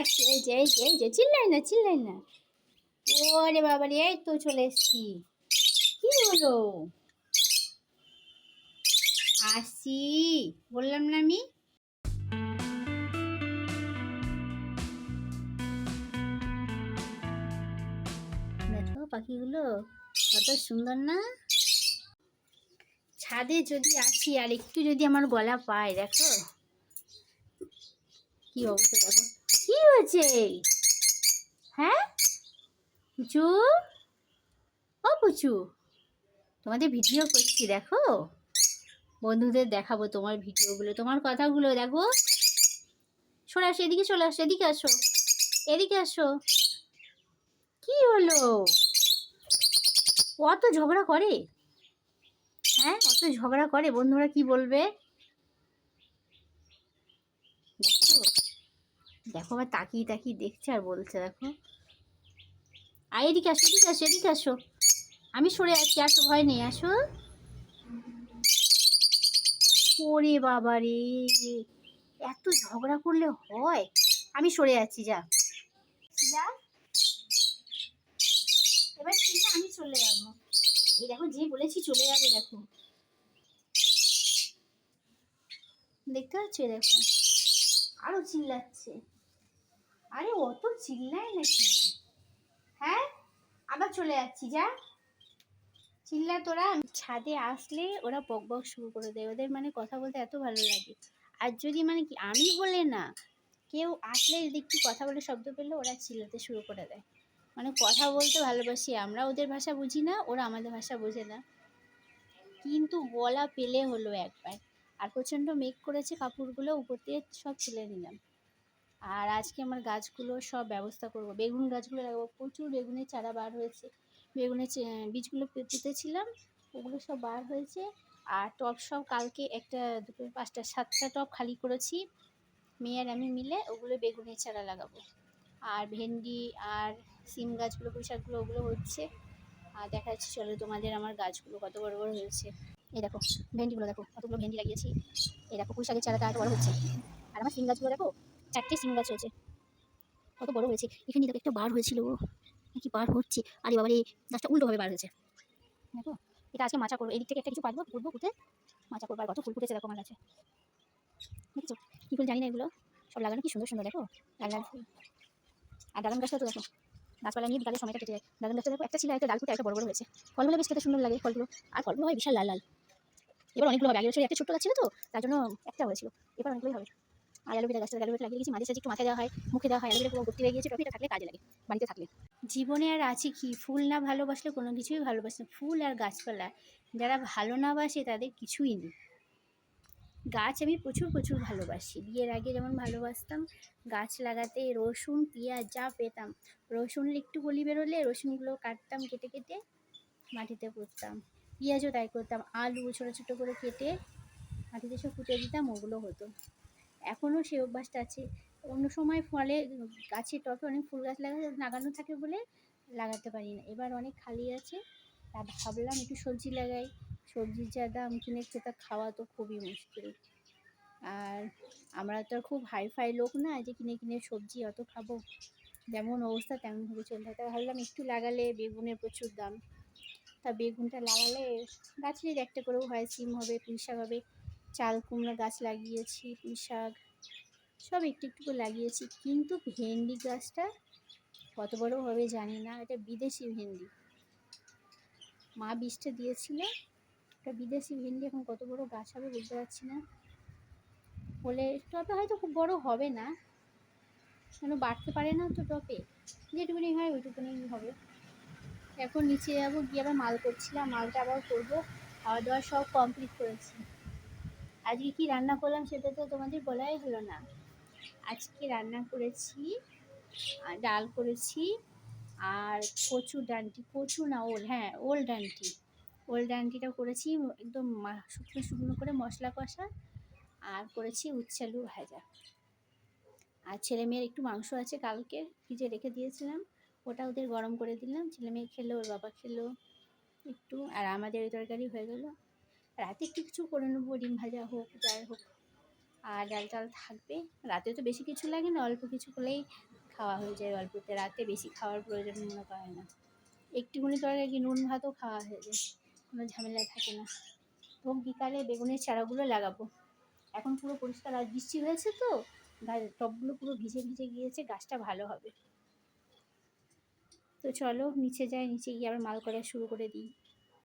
আসছি, এই যে এই যে এই যে, চিল্লাই না চিল্লাই না। ওরে বাবা রে, এই তো চলে এসছি। কি হলো? আসছি, বললাম না আমি। দেখো পাখিগুলো, কত সুন্দর না? ছাদে যদি আসি আর একটু যদি আমার গলা পায়, দেখো। কি অবস্থা দেখো। হয়েছে? হ্যাঁ? পুচু? ও পুচু, তোমাদের ভিডিও করছি, দেখো। বন্ধুদের দেখাবো তোমার ভিডিওগুলো, তোমার কথাগুলো দেখো। সরে আসো, এদিকে চলে আসো, এদিকে আসো এদিকে আসো। কি হলো? অত ঝগড়া করে? হ্যাঁ অত ঝগড়া করে, বন্ধুরা কি বলবে দেখো দেখো আবার তাকিয়ে তাকিয়ে দেখছে আর বলছে, দেখো। আর এদিকে আসো এদিকে আসো এদিকে আসো। আমি সরে আসছি আসো ভয় নেই, আসো। ওরে বাবা রে। এত ঝগড়া করলে হয়। আমি সরে যাচ্ছি যা। যা। এবার ঠিক আমি চলে যাব। এই দেখো, যে বলেছি চলে যাব, দেখো। দেখতে পাচ্ছ দেখো। আরও চিল্লাচ্ছে। আরে অত চিল্লায় নাকি? হ্যাঁ? আবার চলে যাচ্ছি যা। চিল্লা তোরা। ছাদে আসলে ওরা বক বক শুরু করে দেয়। ওদের মানে কথা বলতে এত ভালো লাগে। আর যদি মানে কি আমি বলে না কেউ আসলে যদি একটু কথা বলে শব্দ পেলে ওরা চিল্লাতে শুরু করে দেয়। মানে কথা বলতে ভালোবাসি আমরা ওদের ভাষা বুঝি না ওরা আমাদের ভাষা বোঝে না। কিন্তু বলা পেলে হলো একবার। আর প্রচণ্ড মেঘ করেছে কাপড়গুলো উপর দিয়ে সব তুলে নিলাম। আর আজকে আমার গাছগুলো সব ব্যবস্থা করব। বেগুন গাছগুলো লাগাবো। প্রচুর বেগুনের চারা বার হয়েছে। বেগুনের বীজগুলো পুঁতেছিলাম। ওগুলো সব বার হয়েছে। আর টব সব কালকে একটা দুটো পাঁচটা, সাতটা টব খালি করেছি। মেয়ে আর আমি মিলে ওগুলো বেগুনের চারা লাগাবো। আর ভেন্ডি আর সিম গাছগুলো, পুঁই শাকগুলো, ওগুলো হচ্ছে। আর দেখা যাচ্ছে, চলো তোমাদের আমার গাছগুলো কত বড় বড় হয়েছে। এই দেখো, ভেন্ডিগুলো দেখো, কতগুলো ভেন্ডি লাগিয়েছি। এই দেখো, পুঁই শাকের চারাটা এত বড় হচ্ছে। আর আমার সিম গাছগুলো দেখো চারটে সিম গাছ হয়েছে কত বড় হয়েছে? এখানে দেখো, একটা বার হয়েছিল নাকি বার হচ্ছে? আরে বাবারে, গাছটা উল্টোভাবে বার হয়েছে। দেখো, এটা আজকে মাচা করব। এদিক থেকে একটা কিছু পাতবো পুঁতবো পুঁতে মাচা করব। আর কত ফুল ফুটেছে দেখো আমার গাছে। দেখছ? কী ফুল জানি না এগুলো। সব লাগানো কি সুন্দর সুন্দর, দেখো? লাল আর ড্রাগন গাছটা তো দেখো। গাছপালা নিয়ে বিকালে সময়টা কেটে যায়। ড্রাগন গাছটা দেখো, একটা ছিল, একটা ডাল ফুটে, একটা বড় বড় হয়েছে। ফলগুলো বেশ খেতে সুন্দর লাগে ফলগুলো। আর ফলগুলো হয় বিশাল লাল লাল। এবার অনেকগুলো হবে। আগের বছর একটা ছোট্ট গাছ ছিল তো, তার জন্য একটা হয়েছিল। এবার অনেকগুলোই হবে। আর অ্যালোভেরা গাছটা অ্যালোভেরা লাগিয়ে গেছি মাঝে সাঝে একটু মাথায় দেওয়া হয়, মুখে দেওয়া হয়, অ্যালোভেরা পুরো ভর্তি হয়ে গিয়েছে টপিটা থাকলে কাজে লাগে, বাড়িতে থাকলে। জীবনে আর আছে কি? ফুল না ভালোবাসলে কোনো কিছুই ভালোবাসে ফুল আর গাছপালা, যারা ভালো না বাসে তাদের কিছুই নেই। গাছ আমি প্রচুর প্রচুর ভালোবাসি। বিয়ের আগে যেমন ভালোবাসতাম, গাছ লাগাতে রসুন, পেঁয়াজ যা পেতাম, রসুনের একটু গলি বেরোলে রসুনগুলো কাটতাম, কেটে কেটে মাটিতে পুঁততাম। পেঁয়াজও তাই করতাম, আলু ছোটো ছোটো করে কেটে মাটিতে সব পুঁতে দিতাম, ওগুলো হতো। এখনও সেই অভ্যাসটা আছে। অন্য সময় ফলে গাছের টবে অনেক ফুল গাছ লাগা, লাগানো থাকে বলে লাগাতে পারি না। এবার অনেক খালি আছে। তা ভাবলাম একটু সবজি লাগাই। সবজির যা দাম কিনে খেতে খাওয়া তো খুবই মুশকিল। আর আমরা তো খুব হাইফাই লোক না যে কিনে কিনে সবজি অত খাব। যেমন অবস্থা তেমনভাবে চলতে হয় তা ভাবলাম একটু লাগালে বেগুনের প্রচুর দাম। তা বেগুনটা লাগালে গাছের একটা করেও হয়, সিম হবে পুঁই হবে। চাল কুমড়া গাছ লাগিয়েছি শাক, সব একটু একটু করে লাগিয়েছি। কিন্তু ভেন্ডি গাছটা কত বড় হবে জানি না, এটা বিদেশি ভেন্ডি। মা বীজটা দিয়েছিল এটা বিদেশি ভেন্ডি এখন কত বড় গাছ হবে বুঝতে পারছি না। হলে টবে হয়তো খুব বড় হবে না, কেন বাড়তে পারে না তো টবে যেটুকুনি হয় ওইটুকুনি হবে। এখন নিচে যাব, গিয়ে আবার মাল করছিলাম, মালটা আবার করব। খাওয়া দাওয়া সব কমপ্লিট করেছি। আজকে কি রান্না করলাম সেটা তো তোমাদের বলাই হলো না। আজকে রান্না করেছি ডাল করেছি আর কচু ডান্টি, কচু না, ওল হ্যাঁ ওল ডান্টি। ওল ডান্টিটা করেছি একদম শুকনো শুকনো করে মশলা কষা আর করেছি উচ্ছালু ভাজা। আর ছেলে মেয়ের একটু মাংস আছে কালকে, ফ্রিজে রেখে দিয়েছিলাম। ওটা ওদের গরম করে দিলাম। ছেলে মেয়ে খেলো, ওর বাবা খেলো একটু, আর আমাদের ওই তরকারি হয়ে গেলো। রাতে একটু কিছু করে নেব, ডিম ভাজা হোক, যাই হোক। আর ডাল টাল থাকবে। রাতে তো বেশি কিছু লাগে না, অল্প কিছু হলেই খাওয়া হয়ে যায়। অল্পতে রাতে বেশি খাওয়ার প্রয়োজন মনে করে না। একটুখানি তরকারি নুন ভাতও খাওয়া হয়ে যায়। কোনো ঝামেলা থাকে না। এবং বিকালে বেগুনের চারাগুলো লাগাবো। এখন পুরো পরিষ্কার আর বৃষ্টি হয়েছে তো, গাছ টবগুলো পুরো ভিজে ভিজে গিয়েছে, গাছটা ভালো হবে। তো চলো, নিচে যাই, নিচে গিয়ে আবার মাল করা শুরু করে দিই।